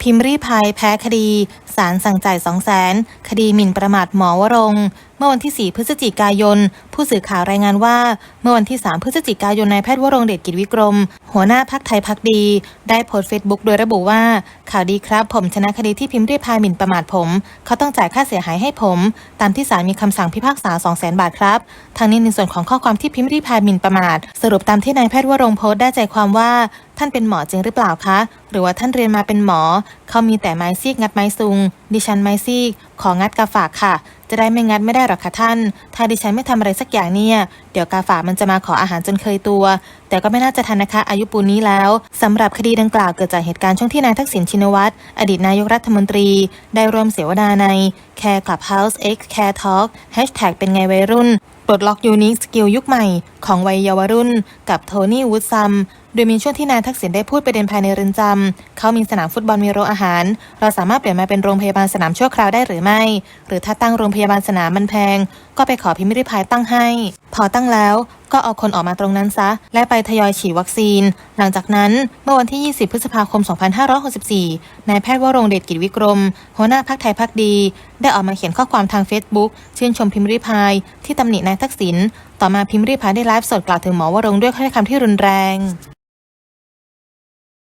พิมพ์รีพายแพ้คดีศาลสั่งจ่าย2 0 0แสนคดีหมิ่นประมาทหมอวรงเมื่อวันที่ 4 พฤศจิกายน ผู้สื่อข่าวรายงานว่า เมื่อวันที่ 3 พฤศจิกายนนายแพทย์วรงเดชกิจวิกรม หัวหน้าพักไทยพักดี ได้โพสต์เฟซบุ๊กโดยระบุว่า ข่าวดีครับ ผมชนะคดีที่พิมพ์รีพายหมิ่นประมาทผม เขาต้องจ่ายค่าเสียหายให้ผม ตามที่ศาลมีคำสั่งพิพากษา 2 0 0แสนบาทครับทางนี้ในส่วนของข้อความที่พิมพ์รีพายหมิ่นประมาท สรุปตามที่นายแพทย์วรงโพสต์ได้ใจความว่าท่านเป็นหมอจริงหรือเปล่าคะ หรือว่าท่านเรียนมาเป็นหมอ เขามีแต่ไม้ซีกงัดไม้ซุง ดิฉันไม้ซีกของัดกาฝากค่ะ จะได้ไม่งัดไม่ได้หรอกค่ะท่าน ถ้าดิฉันไม่ทำอะไรสักอย่างเนี่ย เดี๋ยวกาฝากมันจะมาขออาหารจนเคยตัว แต่ก็ไม่น่าจะทันนะคะ อายุปูนนี้แล้วสำหรับคดีดังกล่าวเกิดจากเหตุการณ์ช่วงที่นายทักษิณชินวัตร อดีตนายกรัฐมนตรี ได้ร่วมเสวนาใน Care Clubhouse X Care Talk เป็นไงวัยรุ่น ปลดล็อกยูนิคสกิลยุคใหม่ของวัยเยาวรุ่น กับโทนี่วูดซัม โดยมีช่วงที่นายทักษิณได้พูดประเด็นภายในเรือนจำเขามีสนามฟุตบอลมีโรงอาหาร เราสามารถเปลี่ยนมาเป็นโรงพยาบาลสนามชั่วคราวได้หรือไม่ หรือถ้าตั้งโรงพยาบาลสนามมันแพง ก็ไปขอพิมพ์ริพายตั้งให้ พอตั้งแล้ว ก็เอาคนออกมาตรงนั้นซะ และไปทยอยฉีดวัคซีน หลังจากนั้นเมื่อวันที่ 20 พฤษภาคม 2564 นายแพทย์วรงเดชกิจวิกรม หัวหน้าพักไทยพักดี ได้ออกมาเขียนข้อความทาง Facebook ชื่นชมพิมพ์ริพาย ที่ตำหนินายทักษิณ ต่อมาพิมพ์ริพายได้ไลฟ์สดกล่าวถึงหมอวรงด้วยถ้อยคำที่รุนแรง